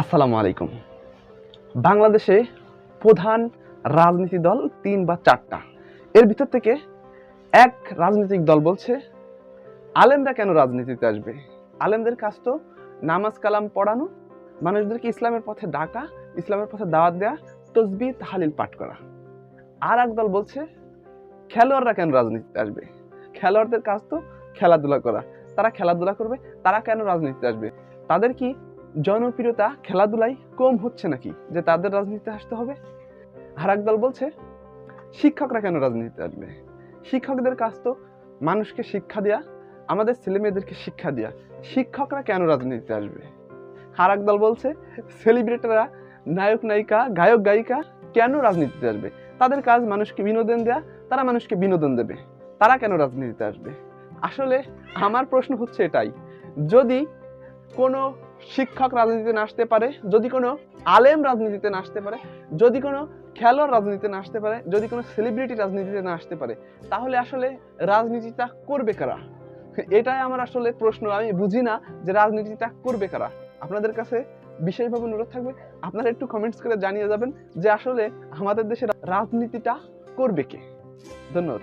আসসালামু আলাইকুম। বাংলাদেশে প্রধান রাজনীতি দল তিন বা চারটা। এর ভিতর থেকে এক রাজনৈতিক দল বলছে, আলেমরা কেন রাজনীতিতে আসবে? আলেমদের কাজ তো নামাজ কালাম পড়ানো, মানুষদেরকে ইসলামের পথে ডাকা, ইসলামের পথে দাওয়াত দেওয়া তসবি তাহালিল পাঠ করা। আর এক দল বলছে, খেলোয়াড়রা কেন রাজনীতিতে আসবে? খেলোয়াড়দের কাজ তো খেলাধুলা করা। তারা খেলাধুলা করবে, তারা কেন রাজনীতিতে আসবে? তাদের কি জনপ্রিয়তা খেলাধুলায় কম হচ্ছে নাকি? যে তাদের রাজনীতিতে আসতে হবে? আর দল বলছে, শিক্ষকরা কেন রাজনীতিতে আসবে? শিক্ষকদের কাজ তো মানুষকে শিক্ষা দেয়া, আমাদের ছেলে মেয়েদেরকে শিক্ষা দেয়া। শিক্ষকরা কেন রাজনীতিতে আসবে? আর দল বলছে সেলিব্রিটিরা নায়ক, নায়িকা, গায়ক, গায়িকা কেন রাজনীতিতে আসবে? তাদের কাজ মানুষকে বিনোদন দেয়া, তারা মানুষকে বিনোদন দেবে। তারা কেন রাজনীতিতে আসবে? আসলে আমার প্রশ্ন হচ্ছে এটাই, যদি কোনো শিক্ষক রাজনীতিতে না আসতে পারে, যদি কোনো আলেম রাজনীতিতে না আসতে পারে, যদি কোনো খেলোয়াড় রাজনীতিতে না আসতে পারে, যদি কোনো সেলিব্রিটি রাজনীতিতে না আসতে পারে, তাহলে আসলে রাজনীতিটা করবে কারা? এটাই আমার আসলে প্রশ্ন, আমি বুঝি না যে রাজনীতিটা করবে কারা। আপনাদের কাছে বিশেষভাবে অনুরোধ থাকবে, আপনারা একটু কমেন্টস করে জানিয়ে যাবেন যে আসলে আমাদের দেশের রাজনীতিটা করবে কে? ধন্যবাদ